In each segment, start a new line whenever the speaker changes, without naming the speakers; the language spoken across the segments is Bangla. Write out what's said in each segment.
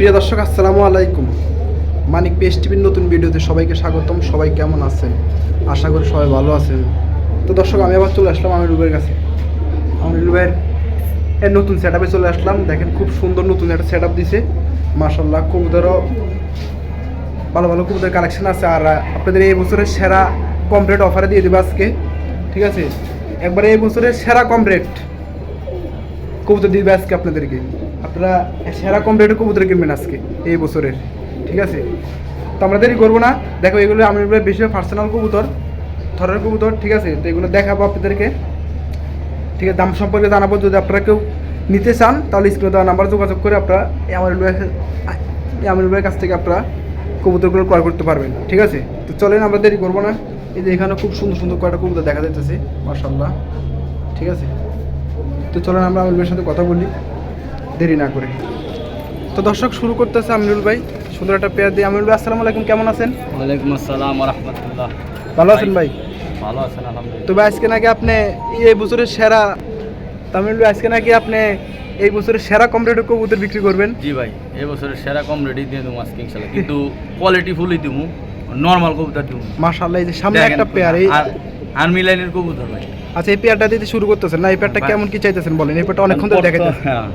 প্রিয় দর্শক আসসালামু আলাইকুম মানিক পেস টিভির নতুন ভিডিওতে সবাইকে স্বাগতম সবাই কেমন আছেন আশা করি সবাই ভালো আছেন তো দর্শক আমি আবার চলে আসলাম আমি রুবের কাছে আমি রুবের এর নতুন সেট আপে চলে আসলাম দেখেন খুব সুন্দর নতুন একটা সেট আপ দিছে মার্শাল্লাহ কবুতারও ভালো ভালো কবুতার কালেকশান আছে আর আপনাদের এই বছরের সেরা কম অফারে দিয়ে দেবে আজকে ঠিক আছে একবারে এই বছরের সেরা কম কবুতর দিবে আজকে আপনাদেরকে আপনারা সেরা কম রেটে কবুতর কিনবেন আজকে এই বছরের ঠিক আছে তো আমরা দেরি করবো না দেখো এগুলো আমি বেশি পার্সোনাল কবুতর থরের কবুতর ঠিক আছে তো এগুলো দেখাবো আপনাদেরকে ঠিক আছে দাম সম্পর্কে জানাবো যদি আপনারা কেউ নিতে চান তাহলে স্ক্রিনে দেওয়া নাম্বার যোগাযোগ করে আপনারা আমার আমার ভাইয়ের কাছ থেকে আপনারা কবুতরগুলো ক্রয় করতে পারবেন ঠিক আছে তো চলেন আমরা দেরি করবো না এই যে এখানে খুব সুন্দর সুন্দর কয়েকটা কবুতর দেখা যাইতেছে মার্শাল্লাহ ঠিক আছে তো চলেন আমরা আমিরুলের সাথে কথা বলি দেরি না করে তো দর্শক শুরু করতেছে আমিরুল ভাই সুন্দর একটা পেয়ার দিয়ে আমিরুল ভাই আসসালামু আলাইকুম কেমন আছেন
ওয়ালাইকুম আসসালাম রহমতুল্লাহ ভালো আছেন ভাই ভালো আছেন আলহামদুলিল্লাহ
তো ভাই আজকে নাকি আপনি এই বছরের সেরা তামিল ভাই আজকে নাকি আপনি এই বছরের সেরা কমরেডের কবুতর বিক্রি করবেন
জি ভাই এই বছরের সেরা কমরেডি দিয়ে দেবো আজকে ইনশাআল্লাহ কিন্তু কোয়ালিটি ফুলই দেবো নর্মাল কবুতর দেবো
মাশাআল্লাহ এই যে সামনে একটা পেয়ার
আর আর্মি লাইনের কবুতর ভাই
আচ্ছা এই পেয়ারটা দিতে শুরু করতেছেন না এই পেয়ারটা কেমন কি চাইতেছেন বলেন এই পেয়ারটা অনেকক্ষণ ধরে দেখাইতেছেন
হ্যাঁ,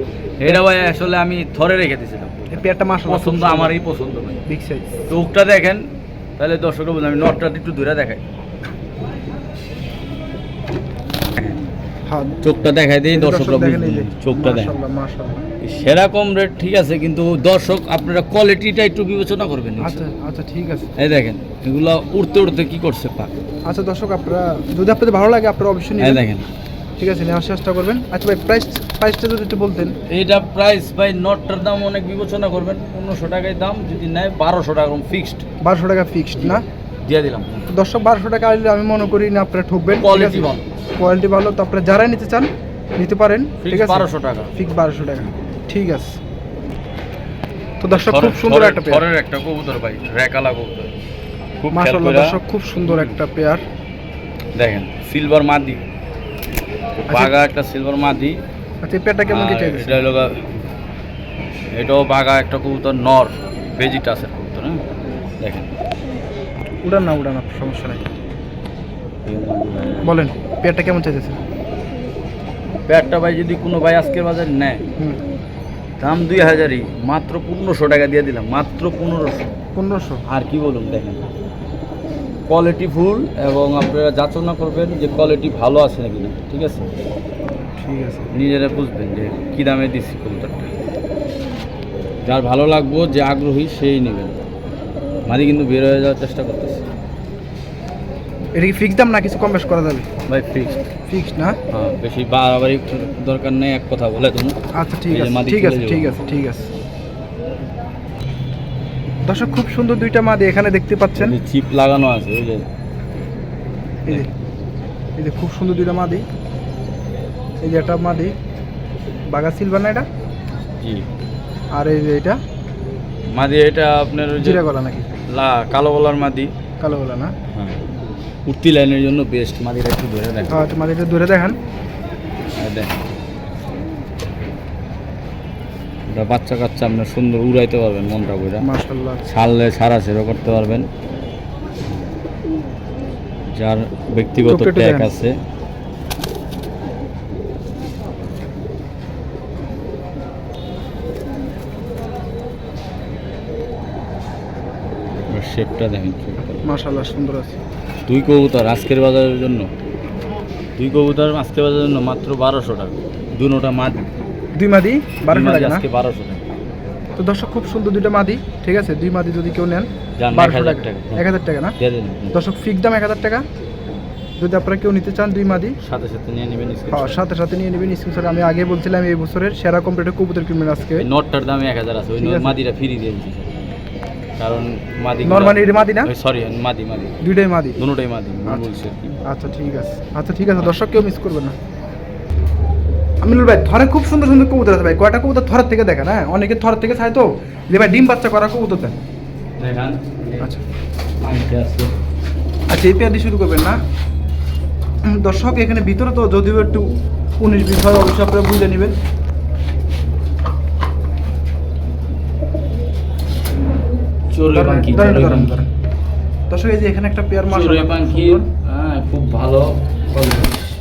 এটা ভাই আসলে আমি ধরে রেখে দিয়েছিলাম এই পেয়ারটা মাস পছন্দ আমারই পছন্দ ভাই বিগ সাইজ চোখটা দেখেন তাহলে দর্শক বলুন আমি নটটা একটু দূরে দেখাই হাত চোখটা দেখাই দিই দর্শকরা চোখটা দেখ সেরকম রেট ঠিক আছে কিন্তু দর্শক আপনারা কোয়ালিটিটা একটু বিবেচনা করবেন
আচ্ছা আচ্ছা ঠিক আছে
এই দেখেন এগুলো উড়তে উড়তে কি করছে পা
আচ্ছা দর্শক আপনারা যদি আপনাদের ভালো লাগে আপনারা অবশ্যই নিয়ে দেখেন ঠিক আছে নেওয়ার চেষ্টা করবেন আচ্ছা ভাই প্রাইস প্রাইসটা যদি একটু বলতেন
এটা প্রাইস ভাই নটটার দাম অনেক বিবেচনা করবেন পনেরোশো টাকায় দাম যদি নেয় বারোশো টাকা ফিক্সড
বারোশো টাকা ফিক্সড না দিয়ে দিলাম দর্শক বারোশো টাকা আসলে আমি মনে করি না আপনারা ঠকবেন কোয়ালিটি ভালো কোয়ালিটি ভালো তো আপনারা যারাই নিতে চান নিতে পারেন
ঠিক আছে বারোশো টাকা
ফিক্স বারোশো টাকা ঠিক আছে তো দর্শক খুব সুন্দর একটা পেয়ার
একটা কবুতর ভাই রেকালা কবুতর
খুব দর্শক খুব সুন্দর একটা পেয়ার
দেখেন সিলভার মাদি বাগা একটা সিলভার মাদি
আচ্ছা পেয়ারটা আচ্ছা, কেমন কি চাইছে এটা হলো
এটাও বাগা একটা কবুতর নর ভেজিটাসের কবুতর হ্যাঁ দেখেন
উড়ান না উড়ান সমস্যা নাই বলেন পেয়ারটা কেমন চাইতেছে
পেয়ারটা ভাই যদি কোনো ভাই আজকের বাজারে নেয় দাম দুই হাজারই মাত্র পনেরোশো টাকা দিয়ে দিলাম মাত্র পনেরোশো পনেরোশো আর কি বলুন দেখেন কোয়ালিটি ফুল এবং আপনারা যাচনা করবেন যে কোয়ালিটি ভালো আছে নাকি না ঠিক আছে ঠিক আছে নিজেরা বুঝবেন যে কী দামে দিচ্ছি কবুতরটা যার ভালো লাগবো যে আগ্রহী সেই নেবেন মাঝে কিন্তু বের হয়ে যাওয়ার চেষ্টা করতেছি
এটা কি ফিক্স দাম না কিছু কম বেশ করা যাবে ভাই ফিক্স ফিক্স না
হ্যাঁ বেশি বাড়াবাড়ি দরকার নেই এক কথা বলে তুমি
আচ্ছা ঠিক আছে ঠিক আছে ঠিক আছে ঠিক আছে দর্শক খুব সুন্দর দুইটা মাদি এখানে দেখতে পাচ্ছেন
চিপ লাগানো আছে এই যে
এই যে খুব সুন্দর দুইটা মাদি এই যে একটা মাদি বাগা সিলভার না এটা জি আর এই যে এটা
মাদি এটা আপনার জিরা গলা নাকি লা কালো গলার মাদি কালো গলা না কুর্তি লাইনের জন্য বেস্ট মাদিটা একটু ধরে দেখেন আচ্ছা
হ্যাঁ, মাদিটা ধরে দেখান
দেখেন বাচ্চা কাচ্চা আপনার সুন্দর উড়াইতে পারবেন মনটা বইটা মাশাআল্লাহ ছাড়লে সারা সেরো করতে পারবেন যার ব্যক্তিগত ট্যাগ আছে শেপটা দেখেন
মাশাআল্লাহ সুন্দর আছে
দুই কবুতর আজকের বাজারের জন্য দুই কবুতর আজকের বাজারের জন্য মাত্র বারোশো টাকা দু নোটা মাদি
দুই মাদি বারোশো টাকা আজকে বারোশো টাকা তো দর্শক খুব সুন্দর দুইটা মাদি ঠিক আছে দুই মাদি যদি কেউ নেন টাকা এক হাজার টাকা না দর্শক ফিক দাম এক হাজার টাকা যদি আপনারা কেউ নিতে চান দুই মাদি
সাথে সাথে নিয়ে নেবেন
হ্যাঁ সাথে সাথে নিয়ে নেবেন স্ক্রিনশট আমি আগে বলছিলাম এই বছরের সেরা কম্পিউটার কবুতর কিনবেন আজকে
নটটার দাম এক হাজার আছে ওই মাদিটা ফ্রি দিয়ে দিচ্ছি কারণ মাদি
নরমালি এটা মাদি না
সরি মাদি মাদি দুইটাই মাদি দুটোটাই মাদি
আচ্ছা। বলছি আচ্ছা ঠিক আছে আচ্ছা ঠিক আছে দর্শক কেউ মিস করবে না আমিনুল ভাই থরে খুব সুন্দর সুন্দর কবুতর আছে ভাই কয়টা কবুতর থরের থেকে দেখেন হ্যাঁ অনেকে থরের থেকে চায় তো যে ভাই ডিম বাচ্চা করা কবুতর দেন আচ্ছা আচ্ছা এই পেয়ার দিয়ে শুরু করবেন না দর্শক এখানে ভিতরে তো যদিও একটু উনিশ বিশ হয় অবশ্যই আপনারা বুঝে নেবেন চোরে পাখি এই যে এখানে একটা পেয়ার মাছ
চোরে হ্যাঁ খুব ভালো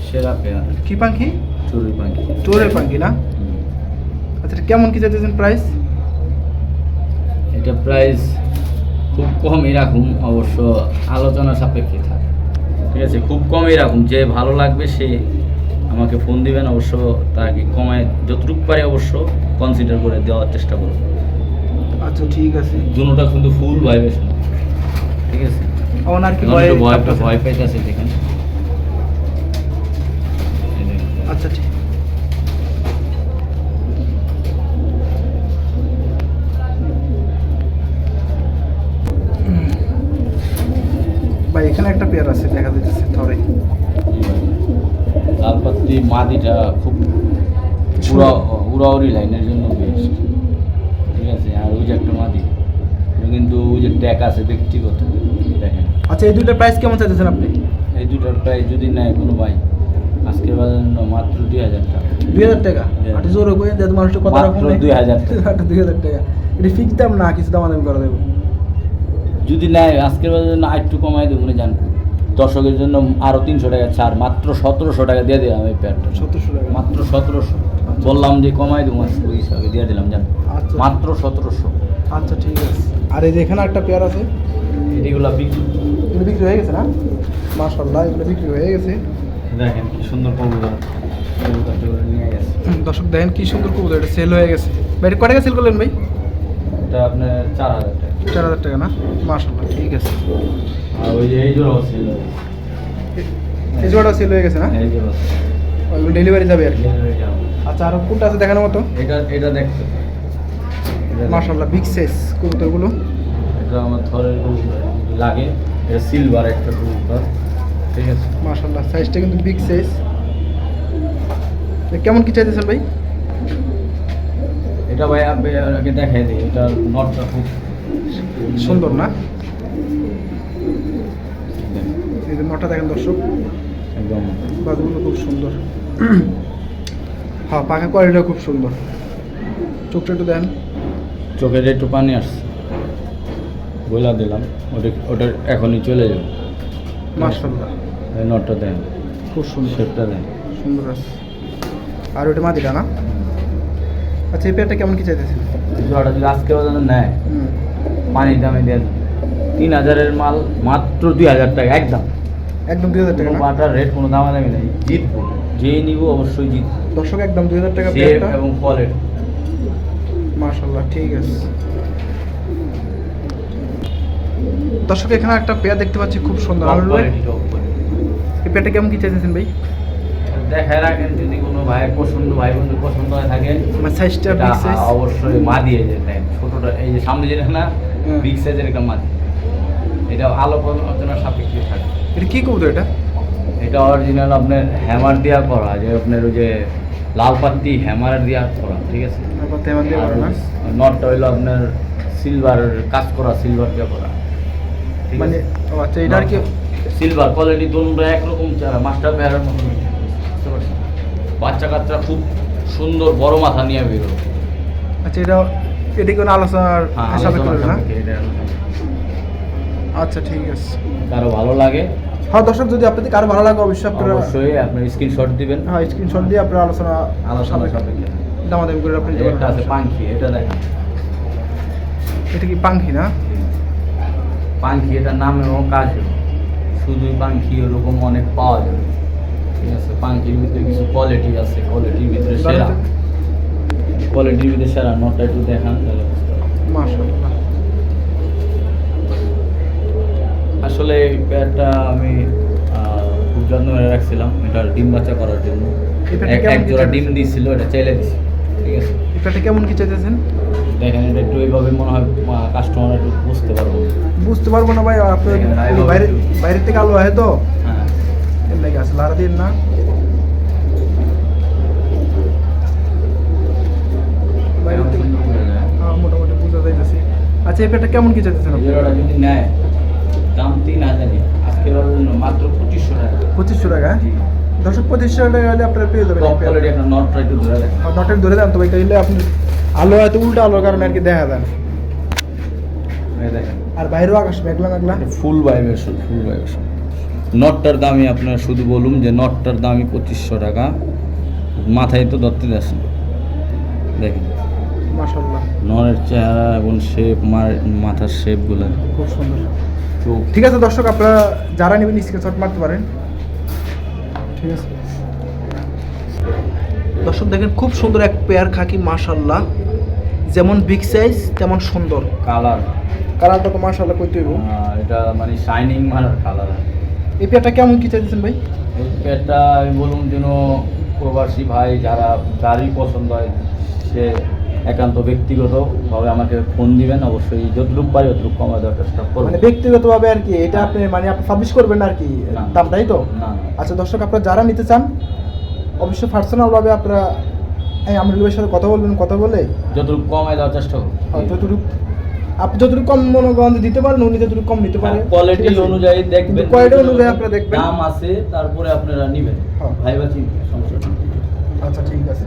সেরা পেয়ার কি পাখি চোরে পাখি
চোরের পাখি না আচ্ছা কেমন কি চাইতেছেন প্রাইস
এটা প্রাইস খুব কমই রাখুন অবশ্য আলোচনা সাপেক্ষে থাকে ঠিক আছে খুব কমই রাখুন যে ভালো লাগবে সে আমাকে ফোন দিবেন অবশ্য তাকে কমায় যতটুকু পারে অবশ্য কনসিডার করে দেওয়ার চেষ্টা করবো
আচ্ছা ঠিক আছে
দুটোটা কিন্তু ফুল ভাইব্রেশন ঠিক আছে ওনার কি ভয় ভয় একটা ভয় পাইতেছে দেখেন
আচ্ছা ঠিক ভাই এখানে একটা পেয়ার আছে দেখা যাচ্ছে থরে
তারপর মাদিটা খুব উড়া উড়াউড়ি লাইনের জন্য যে একটা মাদি কিন্তু ওই যে ট্যাক আছে ব্যক্তিগত
দেখেন আচ্ছা এই দুইটার প্রাইস কেমন চাইতেছেন আপনি
এই দুইটার প্রাইস যদি নেয় কোনো ভাই আজকে বাজার মাত্র দুই হাজার টাকা
দুই হাজার টাকা আটি জোর করে যাতে মানুষটা কথা রাখুন দুই হাজার টাকা দুই হাজার টাকা এটা ফিক্স দাম না কিছু দাম করে দেবো
যদি নেয় আজকের বাজার জন্য আরেকটু কমাই দেবো না মানে জানবো দর্শকের জন্য আরও তিনশো টাকা ছাড় মাত্র সতেরোশো টাকা দিয়ে দেওয়া আমি প্যান্টটা সতেরোশো টাকা মাত্র সতেরোশো বললাম যে কমাই দেবো ওই হিসাবে দিয়ে দিলাম জান আচ্ছা মাত্র সতেরোশো
আচ্ছা ঠিক আছে আর এই যে এখানে একটা পেয়ার আছে এগুলো বিক্রি এগুলো বিক্রি হয়ে গেছে না মাশাল্লাহ এগুলো বিক্রি হয়ে গেছে
দেখেন কি সুন্দর কবুতর
দর্শক দেখেন কি সুন্দর কবুতর এটা সেল হয়ে গেছে ভাই কয় টাকা সেল করলেন ভাই
এটা আপনার চার হাজার টাকা
চার হাজার টাকা না মাশাল্লাহ ঠিক আছে
আর ওই যে এই জোড়াও সেল
এই জোড়াও সেল হয়ে গেছে না হ্যাঁ, এই জোড়া ডেলিভারি যাবে আর কি আচ্ছা আর কোনটা আছে দেখানোর মতো
এটা এটা দেখতে
মাশাআল্লাহ বিগ সাইজ গুলো
এটা আমার ধরের কবুতর লাগে এটা সিলভার একটা কবুতর
ঠিক আছে মাশাআল্লাহ সাইজটা কিন্তু বিগ সাইজ কেমন কি চাইতেছেন ভাই
এটা ভাই আগে দেখাই দিই এটা নটটা খুব
সুন্দর না এই যে নটটা দেখেন দর্শক একদম বাজগুলো খুব সুন্দর হ্যাঁ পাখা কোয়ালিটিটা খুব সুন্দর চোখটা একটু দেন
চোখের একটু পানি আসছে বইলা দিলাম ওটা ওটা এখনই চলে যাবে মাশাল্লাহ নটটা দেন খুব সুন্দর শেপটা দেন
সুন্দর আছে আর ওটা মাদিটা না আচ্ছা এই পেয়ারটা কেমন কি চাইতেছেন
জোড়াটা যদি আজকে বাজানো নেয় পানির দামে দেন তিন হাজারের মাল মাত্র দুই হাজার টাকা একদম একদম দুই হাজার টাকা বাটার রেট কোনো দামাদামি নেই জিতবো যে নিব অবশ্যই জিতবো
দর্শক একদম দুই হাজার টাকা
প্লেটটা এবং ফলের
মাশাল্লাহ ঠিক আছে দর্শক এখানে একটা পেয়া দেখতে পাচ্ছি খুব সুন্দর আলু এই পেয়ারটা কেমন কি চাইছেন ভাই
যদি কোনো ভাই পছন্দ ভাই বন্ধু পছন্দ থাকে সাইজটা অবশ্যই মা দিয়ে যেতেন ছোটটা এই যে সামনে যেটা না বিগ হ্যাঁ। সাইজের একটা মা এটা আলো আলোচনার সাপেক্ষে থাকে
এটা কি করবো এটা
এটা অরিজিনাল আপনার হ্যামার দিয়া করা যে আপনার ওই যে লাল পাতি হ্যামার দিয়ে করা ঠিক আছে নট হইল আপনার সিলভার কাজ করা সিলভার দিয়ে করা
মানে আচ্ছা কি
সিলভার কোয়ালিটি দুটা একরকম চারা মাস্টার পেয়ারের মতো বুঝতে পারছেন বাচ্চা কাচ্চা খুব সুন্দর বড় মাথা নিয়ে বেরো
আচ্ছা এটা এটি কোনো আলোচনার হ্যাঁ, আচ্ছা ঠিক আছে
কারো ভালো লাগে
হ্যাঁ দর্শক যদি আপনাদের কারো ভালো লাগে অবশ্যই আপনারা
অবশ্যই আপনি স্ক্রিনশট দিবেন
হ্যাঁ স্ক্রিনশট দিয়ে আপনারা আলোচনা
আলোচনা করবেন
দামাদামি করে আপনি
এটা আছে পাঙ্কি এটা দেখেন
এটা কি পাঙ্কি না
পাঙ্কি এটা নাম এবং কাজ শুধুই পাঙ্কি এরকম অনেক পাওয়া যাবে ঠিক আছে পাখির ভিতরে কিছু কোয়ালিটি আছে কোয়ালিটির ভিতরে সেরা কোয়ালিটির ভিতরে সেরা নোট একটু দেখান তাহলে মাশাআল্লাহ আসলে এই প্যাডটা আমি খুব যত্ন করে রাখছিলাম এটা ডিম বাচ্চা করার জন্য এক জোড়া ডিম দিয়েছিল এটা চাইলে দিছি
ঠিক আছে এটা কেমন কি চাইতেছেন
দেখেন এটা একটু এইভাবে মনে হয় কাস্টমার একটু বুঝতে পারবো
বুঝতে পারবো না ভাই আপনি বাইরে বাইরে থেকে আলো আছে তো হ্যাঁ লাগে আসলে আর দিন না হ্যাঁ, আচ্ছা এই পেটা কেমন কি চাইতেছেন আপনি
যদি নেয় দাম তিন হাজারে মাত্র পঁচিশশো টাকা
পঁচিশশো টাকা পঁচিশশো টাকা হলে আপনার পেয়ে ধরে ধরে দেন আপনি আলো হয়তো উল্টো আলোর কারণে আর কি দেখা দেন আর বাইরেও আকাশ মেঘলা মেঘলা
ফুল বাই ফুল বাই নটটার দামই আপনার শুধু বলুন যে নটটার দামই পঁচিশশো টাকা মাথায় তো ধরতে যাচ্ছেন দেখেন মাশাল্লাহ নরের চেহারা এবং শেপ মাথার শেপগুলো
খুব সুন্দর তো ঠিক আছে দর্শক আপনারা যারা নেবেন স্ক্রিনশট মারতে পারেন ঠিক আছে দর্শক দেখেন খুব সুন্দর এক পেয়ার খাকি মাশাল্লাহ যেমন বিগ সাইজ তেমন সুন্দর কালার কালারটা তো মাশাল্লাহ কই তৈব
এটা মানে শাইনিং মার কালার
এই পেয়ারটা কেমন কি চাইছেন ভাই
এই পেয়ারটা আমি বলুন যেন প্রবাসী ভাই যারা গাড়ি পছন্দ হয় সে একান্ত ব্যক্তিগতভাবে আমাকে ফোন দিবেন অবশ্যই যতটুকু পারি ততটুক কমা দেওয়ার চেষ্টা করবো মানে
ব্যক্তিগতভাবে আর কি এটা আপনি মানে আপনি সাবমিট করবেন আর কি দাম তাই তো আচ্ছা দর্শক আপনারা যারা নিতে চান অবশ্যই পার্সোনালভাবে আপনারা হ্যাঁ আমিরুলের সাথে কথা বলবেন কথা বলে
যতটুকু কমায় দেওয়ার চেষ্টা করুন
যতটুক আপনি যতটুকু কম মনোগন্ধ দিতে পারেন উনি যতটুকু কম নিতে হ্যাঁ, পারেন
কোয়ালিটি অনুযায়ী দেখবেন
কোয়ালিটি অনুযায়ী আপনারা দেখবেন
দাম আছে তারপরে আপনারা নেবেন হ্যাঁ। ভাইবা চিন্তা
সমস্যা আচ্ছা ঠিক আছে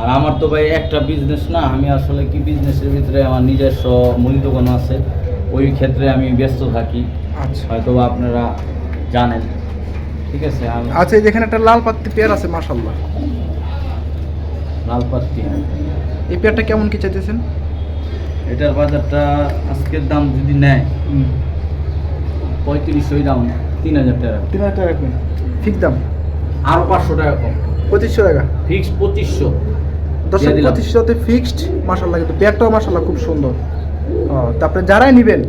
আর আমার তো ভাই একটা বিজনেস না আমি আসলে কি বিজনেসের ভিতরে আমার নিজস্ব মুদি দোকান আছে ওই ক্ষেত্রে আমি ব্যস্ত থাকি আচ্ছা হয়তো আপনারা জানেন
ঠিক আছে আচ্ছা যেখানে একটা লাল পাত্তি পেয়ার আছে মাশাল্লাহ লাল পাত্তি এই পেয়ারটা কেমন কি চাইতেছেন
এটার বাজারটা আজকের দাম যদি নেয় ওই দাম তিন হাজার টাকা
তিন হাজার টাকা ঠিক দাম
আরও পাঁচশো টাকা কম পঁচিশশো টাকা ফিক্স পঁচিশশো
দর্শক পঁচিশশোতে ফিক্সড লাগে তো প্যাকটাও মাসাল্লাহ খুব সুন্দর ও তারপরে যারাই নেবেন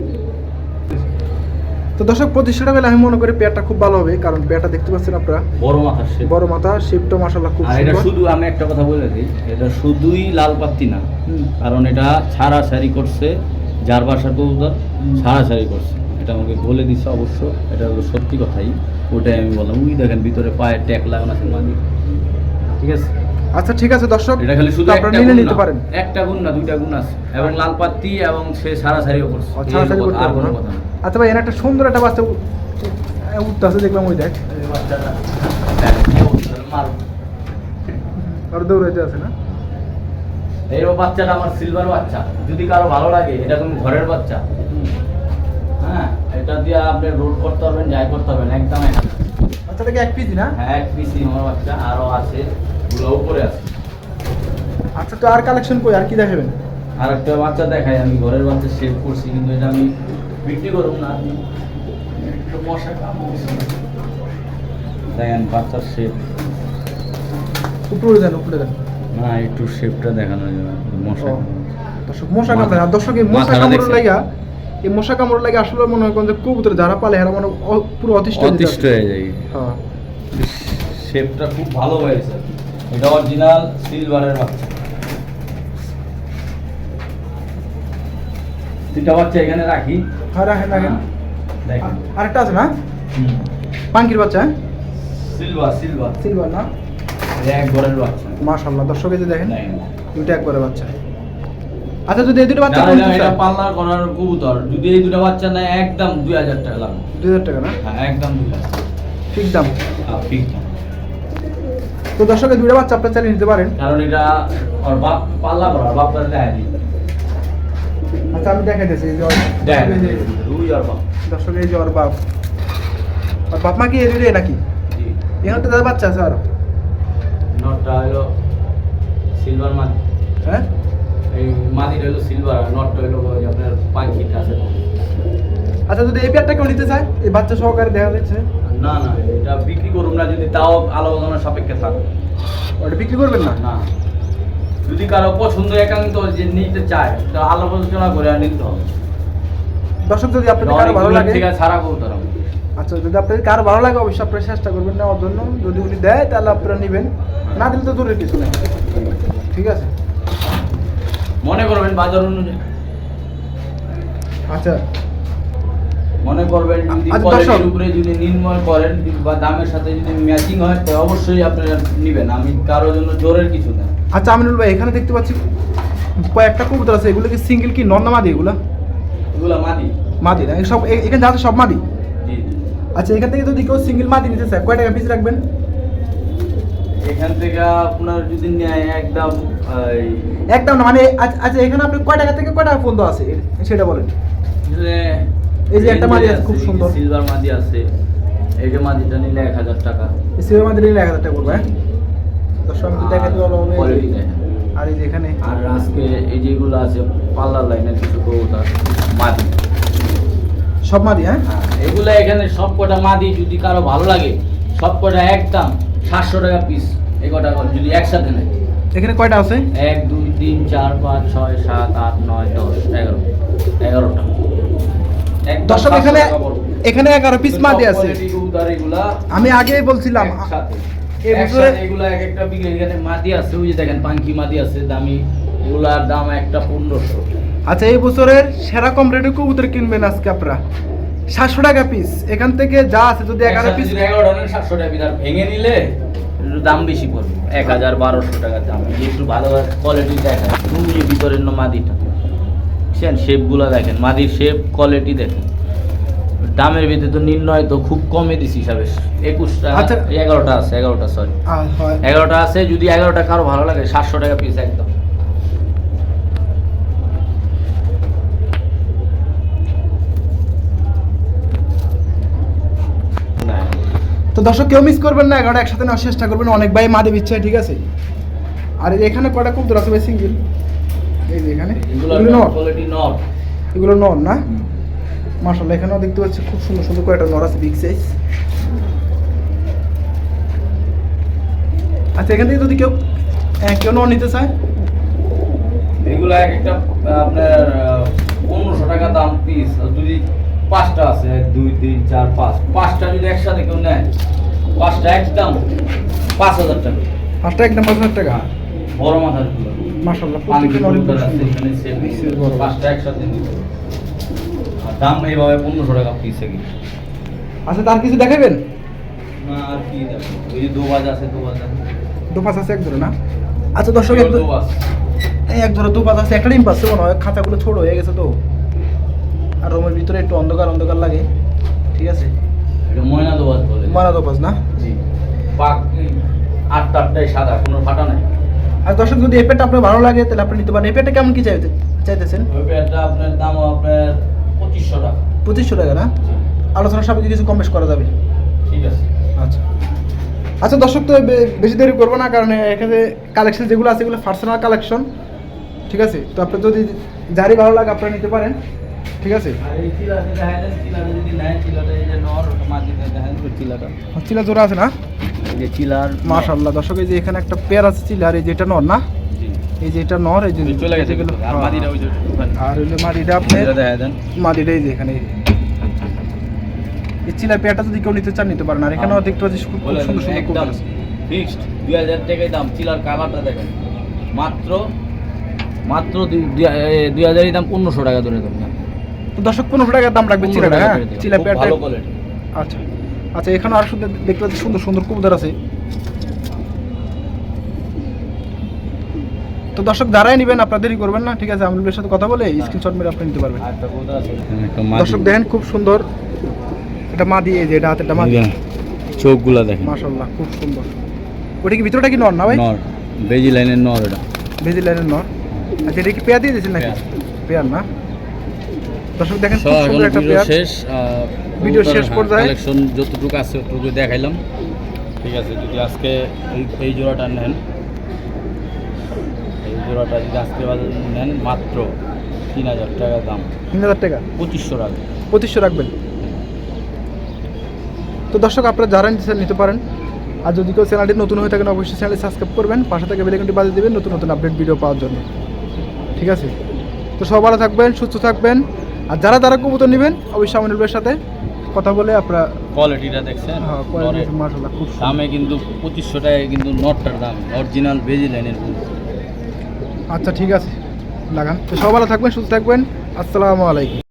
তো দশক পঁচিশশো টাকা আমি মনে করি পেয়ারটা খুব ভালো হবে কারণ পেয়ারটা দেখতে পাচ্ছেন আপনারা বড় মাথা বড় মাথা শেপটা মাসাল্লাহ খুব এটা
শুধু আমি একটা কথা বলে দিই এটা শুধুই লাল পাত্তি না কারণ এটা ছাড়া সারি করছে যার বাসা কবুতর ছাড়া সারি করছে এটা আমাকে বলে দিচ্ছে অবশ্য এটা সত্যি কথাই ওটাই আমি বললাম উনি দেখেন ভিতরে পায়ের ট্যাক লাগানো আছে মানে
ঠিক আছে আচ্ছা ঠিক আছে দর্শক এটা খালি শুধু আপনারা নিয়ে নিতে পারেন
একটা গুণ না দুইটা গুণ আছে এবং লাল পাত্তি এবং সে সারা সারিও করছে
সারা সারি করতে পারবো আচ্ছা ভাই এর একটা সুন্দর একটা বাচ্চা উঠতে আছে দেখলাম ওই দেখ আর দৌড়াইতে আছে না
এই বাচ্চাটা আমার সিলভার বাচ্চা যদি কারো ভালো লাগে এটা তুমি ঘরের বাচ্চা হ্যাঁ এটা দিয়ে আপনি রোড করতে পারবেন যাই করতে পারবেন
একদম একদম বাচ্চাটা কি এক পিস না হ্যাঁ
এক পিসই আমার বাচ্চা আরও আছে গুলা উপরে আছে
আচ্ছা তো আর কালেকশন কই আর কি দেখাবেন
আর একটা বাচ্চা দেখাই আমি ঘরের বাচ্চা সেভ করছি কিন্তু এটা আমি বিক্রি করব না একটু মশা দেখেন বাচ্চার শেপ
উপরে দেন উপরে দেন
না একটু শেপটা দেখানো যাবে
মশা দর্শক মশা কামড় আর দর্শক এই মশা কামড় লাগা এই মশা কামড় লাগা আসলে মনে হয় যে কবুতর যারা পালে এরা মানে পুরো অতিষ্ঠ
অতিষ্ঠ হয়ে যায় হ্যাঁ শেপটা খুব ভালো হয়েছে এটা অরিজিনাল সিলভারের বাচ্চা তিনটা বাচ্চা এখানে রাখি
হ্যাঁ রাখেন রাখেন হ্যাঁ, আরেকটা আছে না পাঙ্কির বাচ্চা
সিলভার সিলভার সিলভার না একবারের বাচ্চা
মাশাআল্লাহ দর্শক এই দেখেন দুটো একবারের বাচ্চা আচ্ছা যদি এই দুটো বাচ্চা না
এটা পাল্লা করার কবুতর যদি এই দুটো বাচ্চা না একদম দুই হাজার টাকা লাগবে
দুই হাজার টাকা না হ্যাঁ একদম হাজার ঠিক দাম হ্যাঁ ঠিক দাম তো দর্শকের দুইটা বাচ্চা আপনার চালিয়ে নিতে পারেন
কারণ এটা ওর বাপ পাল্লা করা বাপ করে দেয়
আচ্ছা আমি দেখাই দিয়েছি এই যে দুই ওর বাপ দর্শক এই যে ওর বাপ আর বাপ মা কি রে নাকি এখানে তো তার বাচ্চা আছে আর
নটটা হলো সিলভার মাদি হ্যাঁ এই মাদিটা হলো সিলভার আর নটটা হলো আপনার পাখিটা আছে
আচ্ছা যদি এই পেয়ারটা কেউ নিতে চায় এই বাচ্চা সহকারে দেখা যাচ্ছে আচ্ছা।
না না এটা বিক্রি করুন না যদি তাও আলোচনা সাপেক্ষে থাকো
ওটা বিক্রি করবেন না না
যদি কারো পছন্দ একান্ত যে নিতে চায় তো আলোচনা করে নিতে হবে
দর্শক যদি আপনাদের কারো ভালো লাগে ঠিক
আছে সারা করতে হবে
আচ্ছা যদি আপনাদের কারো ভালো লাগে অবশ্যই আপনারা চেষ্টা করবেন নেওয়ার জন্য যদি উনি দেয় তাহলে আপনারা নেবেন না দিলে তো দূরের কিছু নেই ঠিক আছে
মনে করবেন বাজার অনুযায়ী আচ্ছা মনে করবেন যদি আচ্ছা, কোয়ালিটির উপরে যদি নির্ভর করেন বা দামের সাথে যদি ম্যাচিং হয় তো অবশ্যই আপনারা নেবেন আমি কারোর জন্য জোরের কিছু না
আচ্ছা আমিনুল ভাই এখানে দেখতে পাচ্ছি কয়েকটা কবুতর আছে এগুলো কি সিঙ্গেল কি নর্না মাদি এগুলো এগুলো মাদি মাদি না সব এখানে যা আছে সব মাদি আচ্ছা এখান থেকে যদি কেউ সিঙ্গেল মাদি নিতে চায় কয় টাকা পিস রাখবেন
এখান থেকে আপনার যদি নেয় একদম
একদম না মানে আচ্ছা, আচ্ছা এখানে আপনি কয় টাকা থেকে কয় টাকা পর্যন্ত আছে সেটা বলেন এই যে একটা মাদি আছে খুব সুন্দর
সিলভার মাদি আছে এই যে মাদিটা নিলে এক হাজার টাকা
এই সিলভার মাদি নিলে 1000 টাকা পড়বে হ্যাঁ? দর্শক সব মাদি হ্যাঁ? হ্যাঁ
এগুলো এখানে সব মাদি যদি কারো ভালো লাগে সব কটা একদম সাতশো টাকা পিস এই কটা যদি একসাথে নেয় এখানে কয়টা আছে এক দুই তিন চার পাঁচ ছয় সাত আট নয় দশ এগারো এগারোটা
দর্শক এখানে এখানে এগারো পিস মাদি আছে আমি আগেই বলছিলাম আচ্ছা এই বছরের সেরা কম কবুতর কিনবেন আজকে আপনারা সাতশো টাকা পিস এখান থেকে যা আছে যদি এগারো পিস
এগারো সাতশো টাকা পিস আর ভেঙে নিলে দাম বেশি পড়বে এক হাজার বারোশো টাকার দাম একটু ভালো কোয়ালিটি দেখা ভিতরের মাদিটা দেখছেন শেপগুলো দেখেন মাদির শেপ কোয়ালিটি দেখেন দামের ভিতরে তো নির্ণয় তো খুব কমে দিছি হিসাবে একুশটা আচ্ছা। এগারোটা আছে এগারোটা সরি এগারোটা আছে যদি এগারোটা কারো ভালো লাগে সাতশো টাকা পিস একদম
তো দর্শক কেউ মিস করবেন না এগারোটা একসাথে নেওয়ার চেষ্টা করবেন অনেক ভাই মাদে বিচ্ছে ঠিক আছে আর এখানে কটা খুব দরকার সিঙ্গেল
এগুলো
নর না মার্শাল্লাহ এখানেও দেখতে পাচ্ছি খুব সুন্দর সুন্দর কয়েকটা নর আছে বিগ সাইজ আচ্ছা এখান থেকে যদি কেউ হ্যাঁ, কেউ নর নিতে চায়
এগুলো এক একটা আপনার পনেরোশো টাকা দাম পিস যদি পাঁচটা আছে এক দুই তিন চার পাঁচ পাঁচটা যদি একসাথে কেউ নেয় পাঁচটা একদম পাঁচ হাজার টাকা
পাঁচটা একদম পাঁচ হাজার টাকা বড় মাথার মাশাআল্লাহ
প্রত্যেকটা অনেক বড় আর দাম এইভাবে 1500 টাকা পিস কি
আচ্ছা তার কিছু দেখাবেন
না আর কি দেখাবো ওই যে দোবাজ আছে দোবাজ আছে
দোপাস আছে একজোড়া না আচ্ছা দর্শক একজোড়া দোপাস আছে একটা ডিম পাচ্ছে মনে হয় খাঁচাগুলো ছোট হয়ে গেছে তো আর রুমের ভিতরে একটু অন্ধকার অন্ধকার লাগে ঠিক আছে
এটা ময়না দোপাস বলে ময়না দোপাস না জি পাক আটটা আটটায় সাদা কোনো ফাটা নাই
আর দর্শক যদি এই প্যাডটা আপনার ভালো লাগে তাহলে আপনি নিতে পারেন এই প্যাডটা কেমন কি চাইতে চাইতেছেন ওই
প্যাডটা আপনার দাম আপনার পঁচিশশো টাকা
পঁচিশশো টাকা না আলোচনার সাপেক্ষে কিছু কম বেশ করা যাবে ঠিক আছে আচ্ছা আচ্ছা দর্শক তো বেশি দেরি করবো না কারণ এখানে কালেকশন যেগুলো আছে এগুলো পার্সোনাল কালেকশন ঠিক আছে তো আপনার যদি যারই ভালো লাগে আপনারা নিতে পারেন ঠিক আছে চিলা জোড়া আছে না যে চিলার মাশাল্লাহ দর্শক এই যে এখানে একটা পেয়ার আছে চিলার এই যেটা নর না এই যে এটা নর এই যে
চলে গেছে হ্যাঁ।
আর হইলো মাদিটা আপনি মাদিটা এই যে এখানে এই চিলার পেয়ারটা যদি কেউ নিতে চান নিতে পারেন আর এখানেও হ্যাঁ। দেখতে পাচ্ছি
খুব সুন্দর সুন্দর কুকুর আছে ফিক্সড দুই হাজার টাকায় দাম চিলার কালারটা দেখেন মাত্র মাত্র দুই হাজারই দাম পনেরোশো টাকা ধরে ধরুন
দশক পনেরো টাকার দাম রাখবে চিলা হ্যাঁ চিলা পেয়ারটা আচ্ছা আচ্ছা এখানে আর সুন্দর দেখতে পাচ্ছি সুন্দর সুন্দর কবুতর আছে তো দর্শক যারাই নেবেন আপনাদেরই করবেন না ঠিক আছে আমি সাথে কথা বলে স্ক্রিনশট হ্যাঁ। মেরে আপনি নিতে পারবেন
হ্যাঁ,
দর্শক দেখেন খুব সুন্দর এটা মা দিয়ে যে এটা এটা মা দিয়ে
চোখগুলো দেখেন
মাশাআল্লাহ খুব সুন্দর ওটা কি ভিতরটা কি নর না ভাই নর
বেজি লাইনের নর এটা
বেজি লাইনের নর হ্যাঁ। আচ্ছা এটা কি পেয়া দিয়ে দিয়েছেন নাকি পেয়ার না দর্শক দেখেন খুব সুন্দর একটা পেয়ার শেষ
ভিডিও শেষ পর্যায়ে কালেকশন যতটুকু আছে ততটুকু দেখাইলাম ঠিক আছে যদি আজকে এই এই জোড়াটা নেন এই জোড়াটা যদি আজকে নেন মাত্র তিন হাজার টাকা দাম তিন হাজার টাকা পঁচিশশো রাখবেন
পঁচিশশো রাখবেন তো দর্শক আপনারা যারা নিতে পারেন আর যদি কেউ চ্যানেলটি নতুন হয়ে থাকেন অবশ্যই চ্যানেলটি সাবস্ক্রাইব করবেন পাশে থেকে বেলাইকনটি বাজিয়ে দেবেন নতুন নতুন আপডেট ভিডিও পাওয়ার জন্য ঠিক আছে তো সব ভালো থাকবেন সুস্থ থাকবেন আর যারা তারা কবুতর নেবেন অবশ্যই আমাদের সাথে কথা বলে আপনারা
কোয়ালিটিটা হ্যাঁ, দেখছেন মাশাআল্লাহ খুব দামে কিন্তু পঁচিশশো টাকায় কিন্তু নটটার দাম অরিজিনাল বেজি লাইনের
আচ্ছা ঠিক আছে লাগান তো সবাই থাকবেন সুস্থ থাকবেন আসসালামু আলাইকুম